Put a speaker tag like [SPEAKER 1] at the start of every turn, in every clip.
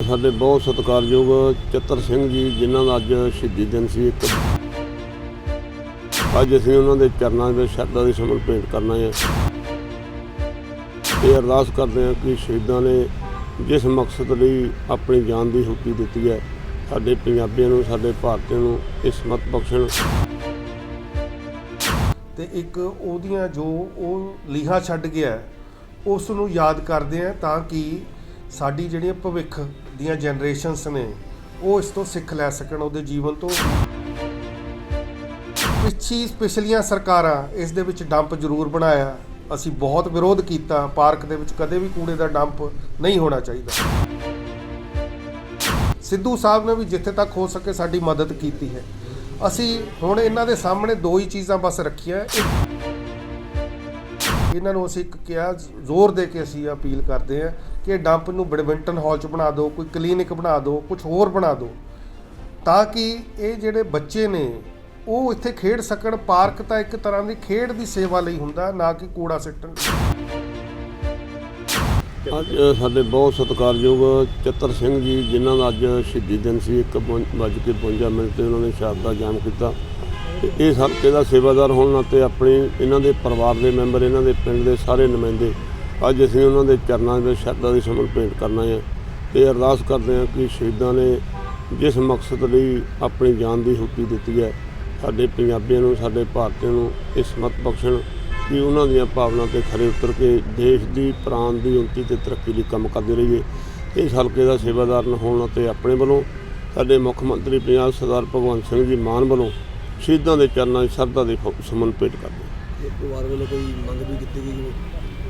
[SPEAKER 1] ਸਾਡੇ ਬਹੁਤ ਸਤਿਕਾਰਯੋਗ ਚਤਰ ਸਿੰਘ ਜੀ, ਜਿਨ੍ਹਾਂ ਦਾ ਅੱਜ ਸ਼ਹੀਦੀ ਦਿਨ ਸੀ ਇੱਕ। ਅੱਜ ਅਸੀਂ ਉਹਨਾਂ ਦੇ ਚਰਨਾਂ ਵਿੱਚ ਸ਼ਰਧਾ ਦੀ ਸਮਰਪਣ ਭੇਂਟ ਕਰਨਾ ਹੈ। ਇਹ ਅਰਦਾਸ ਕਰਦੇ ਹਾਂ ਕਿ ਸ਼ਹੀਦਾਂ ਨੇ ਜਿਸ ਮਕਸਦ ਲਈ ਆਪਣੀ ਜਾਨ ਦੀ ਹੁੱਤੀ ਦਿੱਤੀ ਹੈ, ਸਾਡੇ ਪੰਜਾਬੀਆਂ ਨੂੰ, ਸਾਡੇ ਭਾਰਤੀਆਂ ਨੂੰ ਇਸ ਮਤ ਬਖਸ਼ਣ।
[SPEAKER 2] ਤੇ ਇੱਕ ਉਹਦੀਆਂ ਜੋ ਉਹ ਲੀਹਾ ਛੱਡ ਗਿਆ, ਉਸ ਨੂੰ ਯਾਦ ਕਰਦੇ ਆ ਤਾਂ ਕਿ ਸਾਡੀ ਜਿਹੜੀਆਂ ਭਵਿੱਖ ਦੀਆਂ ਜਨਰੇਸ਼ਨਸ ਨੇ, ਉਹ ਇਸ ਤੋਂ ਸਿੱਖ ਲੈ ਸਕਣ, ਉਹਦੇ ਜੀਵਨ ਤੋਂ। ਪਿੱਛੀ ਪਿਛਲੀਆਂ ਸਰਕਾਰਾਂ ਇਸ ਦੇ ਵਿੱਚ ਡੰਪ ਜ਼ਰੂਰ ਬਣਾਇਆ। ਅਸੀਂ ਬਹੁਤ ਵਿਰੋਧ ਕੀਤਾ, ਪਾਰਕ ਦੇ ਵਿੱਚ ਕਦੇ ਵੀ ਕੂੜੇ ਦਾ ਡੰਪ ਨਹੀਂ ਹੋਣਾ ਚਾਹੀਦਾ। ਸਿੱਧੂ ਸਾਹਿਬ ਨੇ ਵੀ ਜਿੱਥੇ ਤੱਕ ਹੋ ਸਕੇ ਸਾਡੀ ਮਦਦ ਕੀਤੀ ਹੈ। ਅਸੀਂ ਹੁਣ ਇਹਨਾਂ ਦੇ ਸਾਹਮਣੇ ਦੋ ਹੀ ਚੀਜ਼ਾਂ ਬਸ ਰੱਖੀਆਂ। ਇਹਨਾਂ ਨੂੰ ਅਸੀਂ ਇੱਕ ਕਿਹਾ, ਜ਼ੋਰ ਦੇ ਕੇ ਅਸੀਂ ਅਪੀਲ ਕਰਦੇ ਹਾਂ ਕਿ ਡੰਪ ਨੂੰ ਬੈਡਮਿੰਟਨ ਹਾਲ 'ਚ ਬਣਾ ਦਿਓ, ਕੋਈ ਕਲੀਨਿਕ ਬਣਾ ਦਿਓ ਕੁਝ ਹੋਰ ਬਣਾ ਦਿਓ, ਤਾਂ ਕਿ ਇਹ ਜਿਹੜੇ ਬੱਚੇ ਨੇ, ਉਹ ਇੱਥੇ ਖੇਡ ਸਕਣ, ਪਾਰਕ ਤਾਂ ਇੱਕ ਤਰ੍ਹਾਂ ਦੀ ਖੇਡ ਦੀ ਸੇਵਾ ਲਈ ਹੁੰਦਾ, ਨਾ ਕਿ ਕੂੜਾ ਸਿੱਟਣ।
[SPEAKER 1] ਅੱਜ ਸਾਡੇ ਬਹੁਤ ਸਤਿਕਾਰਯੋਗ ਚਤਰ ਸਿੰਘ ਜੀ, ਜਿਨ੍ਹਾਂ ਦਾ ਅੱਜ ਸ਼ਹੀਦੀ ਦਿਨ ਸੀ, ਇੱਕ ਵੱਜ ਕੇ 52 ਮਿੰਟ ਤੇ ਉਹਨਾਂ ਨੇ ਸ਼ਹਾਦਤ ਜਾਮ ਕੀਤਾ। ਇਹ ਇਸ ਹਲਕੇ ਦਾ ਸੇਵਾਦਾਰ ਹੋਣ ਨਾਤੇ ਆਪਣੇ, ਇਹਨਾਂ ਦੇ ਪਰਿਵਾਰ ਦੇ ਮੈਂਬਰ, ਇਹਨਾਂ ਦੇ ਪਿੰਡ ਦੇ ਸਾਰੇ ਨੁਮਾਇੰਦੇ ਅੱਜ ਅਸੀਂ ਉਹਨਾਂ ਦੇ ਚਰਨਾਂ ਵਿੱਚ ਸ਼ਰਧਾ ਦੀ ਸਮਰਪਣ ਭੇਂਟ ਕਰਨਾ ਹੈ ਤੇ ਅਰਦਾਸ ਕਰਦੇ ਹਾਂ ਕਿ ਸ਼ਹੀਦਾਂ ਨੇ ਜਿਸ ਮਕਸਦ ਲਈ ਆਪਣੀ ਜਾਨ ਦੀ ਹੁੱਤੀ ਦਿੱਤੀ ਹੈ, ਸਾਡੇ ਪੰਜਾਬੀਆਂ ਨੂੰ, ਸਾਡੇ ਭਾਰਤੀਆਂ ਨੂੰ ਇਸ ਮਤ ਬਖਸ਼ਣ ਕਿ ਉਹਨਾਂ ਦੀਆਂ ਭਾਵਨਾ ਤੇ ਖਰੇ ਉਤਰ ਕੇ ਦੇਸ਼ ਦੀ, ਪ੍ਰਾਣ ਦੀ ਉੱਨਤੀ ਤੇ ਤਰੱਕੀ ਲਈ ਕੰਮ ਕਰਦੇ ਰਹੀਏ। ਇਸ ਹਲਕੇ ਦਾ ਸੇਵਾਦਾਰ ਹੋਣ ਅਤੇ ਆਪਣੇ ਵੱਲੋਂ ਸਾਡੇ ਮੁੱਖ ਮੰਤਰੀ ਪੰਜਾਬ ਸਰਦਾਰ ਭਗਵੰਤ ਸਿੰਘ ਜੀ ਮਾਨ ਵੱਲੋਂ ਸ਼ਹੀਦਾਂ ਦੇ ਚਰਨਾਂ 'ਚ ਸ਼ਰਧਾ ਦੇ ਫ- ਸੁਮਨ ਭੇਟ ਕਰਦੇ
[SPEAKER 3] ਪਰਿਵਾਰ ਵੱਲੋਂ ਕੋਈ ਮੰਗ ਵੀ ਕੀਤੀ ਗਈ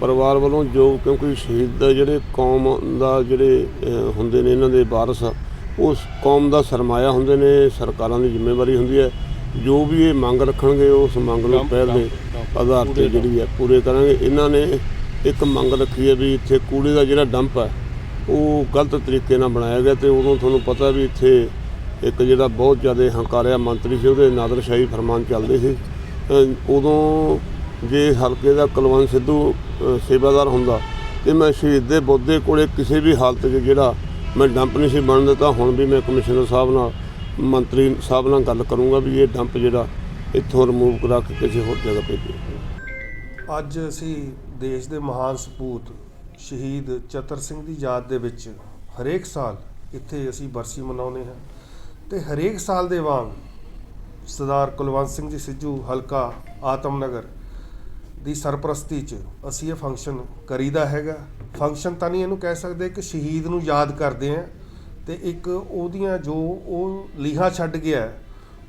[SPEAKER 1] ਪਰਿਵਾਰ ਵੱਲੋਂ ਜੋ ਕਿਉਂਕਿ ਸ਼ਹੀਦ ਦਾ ਜਿਹੜੇ ਕੌਮ ਦਾ ਜਿਹੜੇ ਹੁੰਦੇ ਨੇ ਇਹਨਾਂ ਦੇ ਵਾਰਸ ਉਸ ਕੌਮ ਦਾ ਸਰਮਾਇਆ ਹੁੰਦੇ ਨੇ ਸਰਕਾਰਾਂ ਦੀ ਜ਼ਿੰਮੇਵਾਰੀ ਹੁੰਦੀ ਹੈ। ਜੋ ਵੀ ਇਹ ਮੰਗ ਰੱਖਣਗੇ ਉਸ ਮੰਗ ਨੂੰ ਪਹਿਲ ਦੇ ਆਧਾਰ ਤੇ ਜਿਹੜੀ ਹੈ ਪੂਰੇ ਕਰਾਂਗੇ। ਇਹਨਾਂ ਨੇ ਇੱਕ ਮੰਗ ਰੱਖੀ ਹੈ ਵੀ ਇੱਥੇ ਕੂੜੇ ਦਾ ਜਿਹੜਾ ਡੰਪ ਹੈ ਉਹ ਗਲਤ ਤਰੀਕੇ ਨਾਲ ਬਣਾਇਆ ਗਿਆ ਤੇ ਉਦੋਂ ਤੁਹਾਨੂੰ ਪਤਾ ਵੀ ਇੱਥੇ ਇੱਕ ਜਿਹੜਾ ਬਹੁਤ ਜ਼ਿਆਦਾ ਹੰਕਾਰਿਆ ਮੰਤਰੀ ਸੀ ਉਹਦੇ ਨਾਦਰਸ਼ਾਹੀ ਫਰਮਾਨ ਚੱਲਦੇ ਸੀ। ਉਦੋਂ ਜੇ ਹਲਕੇ ਦਾ ਕੁਲਵੰਤ ਸਿੱਧੂ ਸੇਵਾਦਾਰ ਹੁੰਦਾ ਤੇ ਮੈਂ ਸ਼ਹੀਦ ਦੇ ਬੁੱਧੇ ਕੋਲੇ ਕਿਸੇ ਵੀ ਹਾਲਤ 'ਚ ਜਿਹੜਾ ਮੈਂ ਡੰਪ ਨਹੀਂ ਸੀ ਬਣ ਦਿੱਤਾ, ਹੁਣ ਵੀ ਮੈਂ ਕਮਿਸ਼ਨਰ ਸਾਹਿਬ ਨਾਲ, ਮੰਤਰੀ ਸਾਹਿਬ ਨਾਲ ਗੱਲ ਕਰੂੰਗਾ ਵੀ ਇਹ ਡੰਪ ਜਿਹੜਾ ਇੱਥੋਂ ਰਿਮੂਵ ਕਰਾ ਕੇ ਕਿਸੇ ਹੋਰ ਜਗ੍ਹਾ ਭੇਜੋ।
[SPEAKER 2] ਅੱਜ ਅਸੀਂ ਦੇਸ਼ ਦੇ ਮਹਾਨ ਸਪੂਤ ਸ਼ਹੀਦ ਚਤਰ ਸਿੰਘ ਦੀ ਯਾਦ ਦੇ ਵਿੱਚ ਹਰੇਕ ਸਾਲ ਇੱਥੇ ਅਸੀਂ ਬਰਸੀ ਮਨਾਉਂਦੇ ਹਾਂ ਤੇ ਹਰੇਕ ਸਾਲ ਦੇ ਵਾਂਗ ਸਰਦਾਰ ਕੁਲਵੰਤ ਸਿੰਘ ਜੀ ਸਿੱਧੂ ਹਲਕਾ ਆਤਮਨਗਰ ਦੀ ਸਰਪ੍ਰਸਤੀ 'ਚ ਅਸੀਂ ਇਹ ਫੰਕਸ਼ਨ ਕਰੀਦਾ ਹੈਗਾ। ਫੰਕਸ਼ਨ ਤਾਂ ਨਹੀਂ ਇਹਨੂੰ ਕਹਿ ਸਕਦੇ ਕਿ ਸ਼ਹੀਦ ਨੂੰ ਯਾਦ ਕਰਦੇ ਹਾਂ ਤੇ ਇੱਕ ਉਹਦੀਆਂ ਜੋ ਉਹ ਲੀਹਾਂ ਛੱਡ ਗਿਆ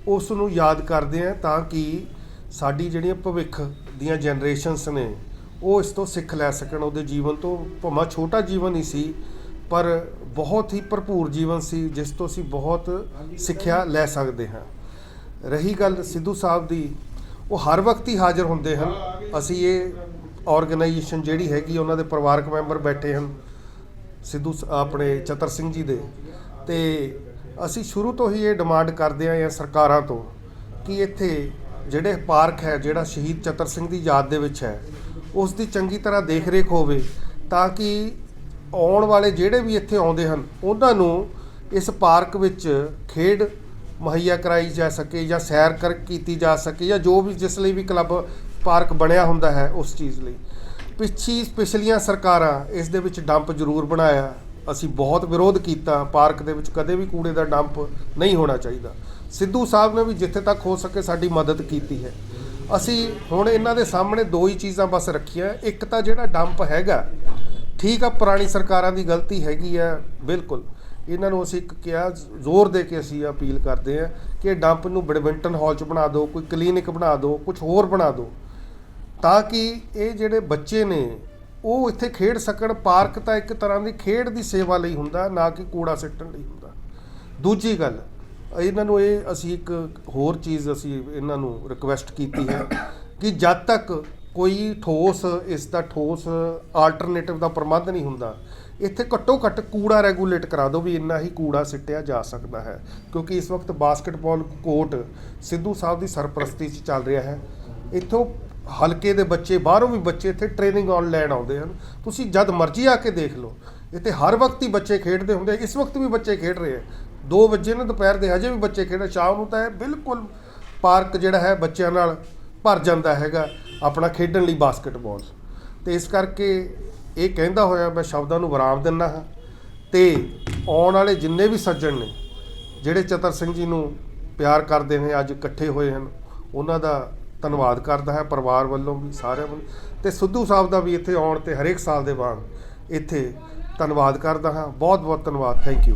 [SPEAKER 2] ਉਸ ਨੂੰ ਯਾਦ ਕਰਦੇ ਹਾਂ ਤਾਂ ਕਿ ਸਾਡੀ ਜਿਹੜੀਆਂ ਭਵਿੱਖ ਦੀਆਂ ਜਨਰੇਸ਼ਨਸ ਨੇ, ਉਹ ਇਸ ਤੋਂ ਸਿੱਖ ਲੈ ਸਕਣ। ਉਹਦੇ ਜੀਵਨ ਤੋਂ ਭਾਵੇਂ ਛੋਟਾ ਜੀਵਨ ਹੀ ਸੀ, ਪਰ ਬਹੁਤ ਹੀ ਭਰਪੂਰ ਜੀਵਨ ਸੀ, ਜਿਸ ਤੋਂ ਅਸੀਂ ਬਹੁਤ ਸਿੱਖਿਆ ਲੈ ਸਕਦੇ ਹਾਂ। ਰਹੀ ਗੱਲ ਸਿੱਧੂ ਸਾਹਿਬ ਦੀ ਉਹ ਹਰ ਵਕਤ ਹੀ ਹਾਜ਼ਰ ਹੁੰਦੇ ਹਨ। ਅਸੀਂ ਇਹ ਆਰਗੇਨਾਈਜੇਸ਼ਨ ਜਿਹੜੀ ਹੈਗੀ, ਉਹਨਾਂ ਦੇ ਪਰਿਵਾਰਕ ਮੈਂਬਰ ਬੈਠੇ ਹਨ, ਸਿੱਧੂ ਸ- ਆਪਣੇ ਚਤਰ ਸਿੰਘ ਜੀ ਦੇ। ਤੇ ਅਸੀਂ ਸ਼ੁਰੂ ਤੋਂ ਹੀ ਇਹ ਡਿਮਾਂਡ ਕਰਦੇ ਆਏ ਹਾਂ ਸਰਕਾਰਾਂ ਤੋਂ ਕਿ ਇੱਥੇ ਜਿਹੜੇ ਪਾਰਕ ਹੈ, ਜਿਹੜਾ ਸ਼ਹੀਦ ਚਤਰ ਸਿੰਘ ਦੀ ਯਾਦ ਦੇ ਵਿੱਚ ਹੈ, ਉਸ ਦੀ ਚੰਗੀ ਤਰ੍ਹਾਂ ਦੇਖ-ਰੇਖ ਹੋਵੇ ਤਾਂ ਕਿ ਆਉਣ ਵਾਲੇ ਜਿਹੜੇ ਵੀ ਇੱਥੇ ਆਉਂਦੇ ਹਨ, ਉਹਨਾਂ ਨੂੰ ਇਸ ਪਾਰਕ ਵਿੱਚ ਖੇਡ ਮੁਹੱਈਆ ਕਰਾਈ ਜਾ ਸਕੇ ਜਾਂ ਸੈਰ ਕਰ ਕੀਤੀ ਜਾ ਸਕੇ ਜਾਂ ਜੋ ਵੀ ਜਿਸ ਲਈ ਵੀ ਕਲੱਬ ਪਾਰਕ ਬਣਿਆ ਹੁੰਦਾ ਹੈ ਉਸ ਚੀਜ਼ ਲਈ। ਪਿੱਛੀ ਪਿਛਲੀਆਂ ਸਰਕਾਰਾਂ ਇਸ ਦੇ ਵਿੱਚ ਡੰਪ ਜ਼ਰੂਰ ਬਣਾਇਆ। ਅਸੀਂ ਬਹੁਤ ਵਿਰੋਧ ਕੀਤਾ। ਪਾਰਕ ਦੇ ਵਿੱਚ ਕਦੇ ਵੀ ਕੂੜੇ ਦਾ ਡੰਪ ਨਹੀਂ ਹੋਣਾ ਚਾਹੀਦਾ। ਸਿੱਧੂ ਸਾਹਿਬ ਨੇ ਵੀ ਜਿੱਥੇ ਤੱਕ ਹੋ ਸਕੇ ਸਾਡੀ ਮਦਦ ਕੀਤੀ ਹੈ। ਅਸੀਂ ਹੁਣ ਇਹਨਾਂ ਦੇ ਸਾਹਮਣੇ ਦੋ ਹੀ ਚੀਜ਼ਾਂ ਬਸ ਰੱਖੀਆਂ। ਇੱਕ ਤਾਂ ਜਿਹੜਾ ਡੰਪ ਹੈਗਾ, ਠੀਕ ਆ, ਪੁਰਾਣੀ ਸਰਕਾਰਾਂ ਦੀ ਗਲਤੀ ਹੈਗੀ ਆ, ਬਿਲਕੁਲ। ਇਹਨਾਂ ਨੂੰ ਅਸੀਂ ਇੱਕ ਕਿਹਾ, ਜ਼ੋਰ ਦੇ ਕੇ ਅਸੀਂ ਅਪੀਲ ਕਰਦੇ ਹਾਂ ਕਿ ਡੰਪ ਨੂੰ ਬੈਡਮਿੰਟਨ ਹਾਲ 'ਚ ਬਣਾ ਦਿਓ, ਕੋਈ ਕਲੀਨਿਕ ਬਣਾ ਦਿਓ ਕੁਝ ਹੋਰ ਬਣਾ ਦਿਓ। ਤਾਂ ਕਿ ਇਹ ਜਿਹੜੇ ਬੱਚੇ ਨੇ, ਉਹ ਇੱਥੇ ਖੇਡ ਸਕਣ, ਪਾਰਕ ਤਾਂ ਇੱਕ ਤਰ੍ਹਾਂ ਦੀ ਖੇਡ ਦੀ ਸੇਵਾ ਲਈ ਹੁੰਦਾ, ਨਾ ਕਿ ਕੂੜਾ ਸਿੱਟਣ ਲਈ ਹੁੰਦਾ। ਦੂਜੀ ਗੱਲ, ਇਹਨਾਂ ਨੂੰ ਇਹ ਅਸੀਂ ਇੱਕ ਹੋਰ ਚੀਜ਼ ਅਸੀਂ ਇਹਨਾਂ ਨੂੰ ਰਿਕੁਐਸਟ ਕੀਤੀ ਹੈ ਕਿ ਜਦ ਤੱਕ ਕੋਈ ਠੋਸ, ਇਸ ਦਾ ਠੋਸ ਆਲਟਰਨੇਟਿਵ ਦਾ ਪ੍ਰਬੰਧ ਨਹੀਂ ਹੁੰਦਾ। ਇੱਥੇ ਘੱਟੋ ਘੱਟ ਕੂੜਾ ਰੈਗੂਲੇਟ ਕਰਾ ਦਿਓ ਵੀ ਇੰਨਾ ਹੀ ਕੂੜਾ ਸਿੱਟਿਆ ਜਾ ਸਕਦਾ ਹੈ। ਕਿਉਂਕਿ ਇਸ ਵਕਤ ਬਾਸਕਟਬਾਲ ਕੋਰਟ ਸਿੱਧੂ ਸਾਹਿਬ ਦੀ ਸਰਪ੍ਰਸਤੀ 'ਚ ਚੱਲ ਰਿਹਾ ਹੈ। ਇੱਥੋਂ ਹਲਕੇ ਦੇ ਬੱਚੇ, ਬਾਹਰੋਂ ਵੀ ਬੱਚੇ ਇੱਥੇ ਟ੍ਰੇਨਿੰਗ ਆਨ ਲੈਣ ਆਉਂਦੇ ਹਨ। ਤੁਸੀਂ ਜਦ ਮਰਜ਼ੀ ਆ ਕੇ ਦੇਖ ਲਓ। ਇੱਥੇ ਹਰ ਵਕਤ ਹੀ ਬੱਚੇ ਖੇਡਦੇ ਹੁੰਦੇ ਇਸ ਵਕਤ ਵੀ ਬੱਚੇ ਖੇਡ ਰਹੇ ਆ। 2 ਵਜੇ ਨੇ ਦੁਪਹਿਰ ਦੇ, ਹਜੇ ਵੀ ਬੱਚੇ ਖੇਡ ਰਹੇ ਸ਼ਾਮ ਨੂੰ ਤਾਂ ਇਹ ਬਿਲਕੁਲ ਪਾਰਕ ਜਿਹੜਾ ਹੈ ਬੱਚਿਆਂ ਨਾਲ ਭਰ ਜਾਂਦਾ ਹੈਗਾ। ਆਪਣਾ ਖੇਡਣ ਲਈ ਬਾਸਕਟਬਾਲ ਤੇ ਇਸ ਕਰਕੇ ਇਹ ਕਹਿੰਦਾ ਹੋਇਆ, ਮੈਂ ਸ਼ਬਦਾਂ ਨੂੰ ਵਿਰਾਮ ਦਿੰਦਾ ਹਾਂ। ਤੇ ਆਉਣ ਵਾਲੇ ਜਿੰਨੇ ਵੀ ਸੱਜਣ ਨੇ, ਜਿਹੜੇ ਚਤਰ ਸਿੰਘ ਜੀ ਨੂੰ ਪਿਆਰ ਕਰਦੇ ਨੇ, ਅੱਜ ਇਕੱਠੇ ਹੋਏ ਹਨ, ਉਹਨਾਂ ਦਾ ਧੰਨਵਾਦ ਕਰਦਾ ਹੈ, ਪਰਿਵਾਰ ਵੱਲੋਂ ਵੀ, ਸਾਰਿਆਂ ਵੱਲੋਂ। ਤੇ ਸਿੱਧੂ ਸਾਹਿਬ ਦਾ ਵੀ ਇੱਥੇ ਆਉਣ ਤੇ ਹਰੇਕ ਸਾਲ ਦੇ ਵਾਂਗ ਇੱਥੇ ਧੰਨਵਾਦ ਕਰਦਾ ਹਾਂ। ਬਹੁਤ ਬਹੁਤ ਧੰਨਵਾਦ। ਥੈਂਕ ਯੂ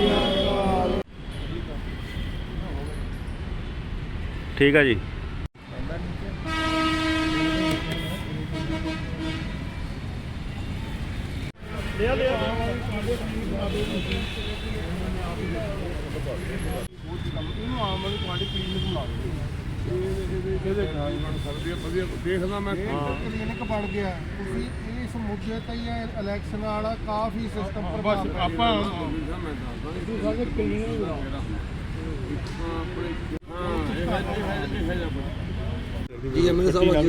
[SPEAKER 4] ਠੀਕ ਆ ਜੀ।
[SPEAKER 1] ਦੇਖਦਾ ਮੈਂ
[SPEAKER 2] ਕਲੀਨਿਕ ਬਣ ਗਿਆ ਤੁਸੀਂ ਇਸ ਮੁੱਦੇ ਤੇ ਹੀ ਇਲੈਕਸ਼ਨ ਵਾਲਾ ਕਾਫੀ ਸਿਸਟਮ
[SPEAKER 1] ਬਸ ਆਪਾਂ ਮੈਂ
[SPEAKER 3] ਜੀ ਐਮਐਲਏ ਸਾਹਿਬ ਅੱਜ